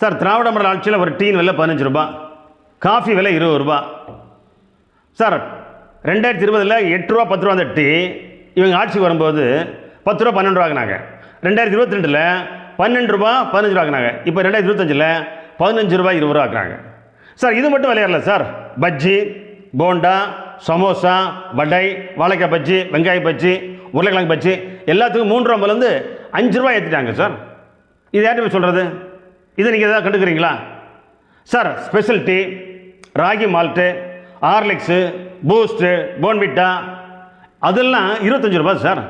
Sir திராவிட மண்டல ஆட்சியில் ஒரு டீன் விலை பதினஞ்சு ரூபா காஃபி விலை இருபது ரூபா. சார் ரெண்டாயிரத்தி இருபதில் எட்டு ரூபா பத்து ரூபா அந்த டீ இவங்க ஆட்சிக்கு வரும்போது பத்து ரூபா பன்னெண்டு ரூபாக்குனாங்க. ரெண்டாயிரத்தி இருபத்தி ரெண்டில் பன்னெண்டு ரூபா பதினஞ்சு ரூபாக்குனாங்க. இப்போ ரெண்டாயிரத்தி இருபத்தஞ்சில் பதினஞ்சு ரூபா இருபது ரூபா ஆக்குறாங்க சார் இது மட்டும் விளையாடல சார். பஜ்ஜி போண்டா சமோசா வடை வாழைக்காய் பஜ்ஜி வெங்காய பஜ்ஜி உருளைக்கிழங்கு பஜ்ஜி எல்லாத்துக்கும் மூன்று ரூபாலேருந்து அஞ்சு ரூபா ஏற்றிட்டாங்க சார். இது யார்கிட்ட சொல்கிறது இதை நீங்கள் எதாவது கண்டுக்கிறீங்களா? Sir special tea ragi malt Horlicks Boost Bournvita அதெல்லாம் இருபத்தஞ்சு ரூபா சார்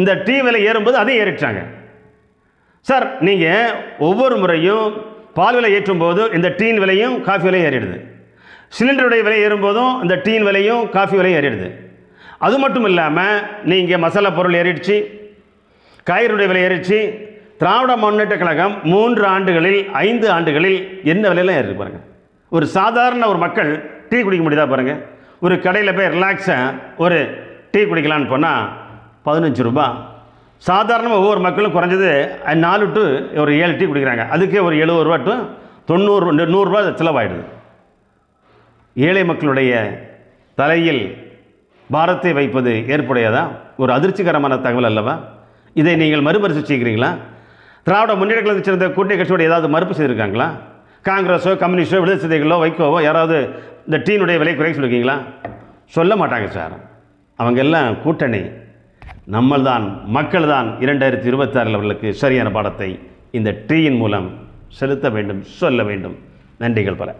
இந்த டீ விலை ஏறும்போது அதையும் ஏறிட்டாங்க சார் நீங்கள் ஒவ்வொரு முறையும் பால் விலை ஏற்றும் போது இந்த டீன் விலையும் காஃபி விலையும் ஏறிடுது. சிலிண்டருடைய விலை ஏறும்போதும் இந்த டீன் விலையும் காஃபி விலையும் ஏறிடுது. அது மட்டும் இல்லாமல் நீங்கள் மசாலா பொருள் ஏறிடுச்சு காய்கறியுடைய விலை ஏறிடுச்சு திராவிட முன்னேற்ற கழகம் மூன்று ஆண்டுகளில் ஐந்து ஆண்டுகளில் என்ன விலையெல்லாம் ஏறி பாருங்கள் ஒரு சாதாரண ஒரு மக்கள் டீ குடிக்க முடியுதா பாருங்கள் ஒரு கடையில் போய் ரிலாக்ஸாக ஒரு டீ குடிக்கலான்னு போனால் பதினஞ்சு ரூபா. சாதாரணமாக ஒவ்வொரு மக்களும் குறைஞ்சது நாலு டு ஒரு ஏழு டீ குடிக்கிறாங்க. அதுக்கே ஒரு எழுபது ரூபா டு தொண்ணூறு நூறுரூவா செலவாயிடுது. ஏழை மக்களுடைய தலையில் பாரத்தை வைப்பது ஏற்புடையதா? ஒரு அதிர்ச்சிகரமான தகவல் அல்லவா? இதை நீங்கள் மறுபரிசீலனை செய்கிறீங்களா திராவிட முன்னேற்ற கழகத்தை சேர்ந்த கூட்டணி கட்சியோட ஏதாவது மறுப்பு செய்திருக்காங்களா? காங்கிரஸோ கம்யூனிஸ்டோ விடுதலை சிறுத்தைகளோ வைகோவோ யாராவது இந்த டீனுடைய விலை குறைக்க சொல்லியிருக்கீங்களா சொல்ல மாட்டாங்க சார். அவங்க எல்லாம் கூட்டணி. நம்மள்தான் மக்கள் தான் இரண்டாயிரத்தி இருபத்தாறில் அவர்களுக்கு சரியான பாடத்தை இந்த டீயின் மூலம் செலுத்த வேண்டும் சொல்ல வேண்டும். நன்றிகள் பல.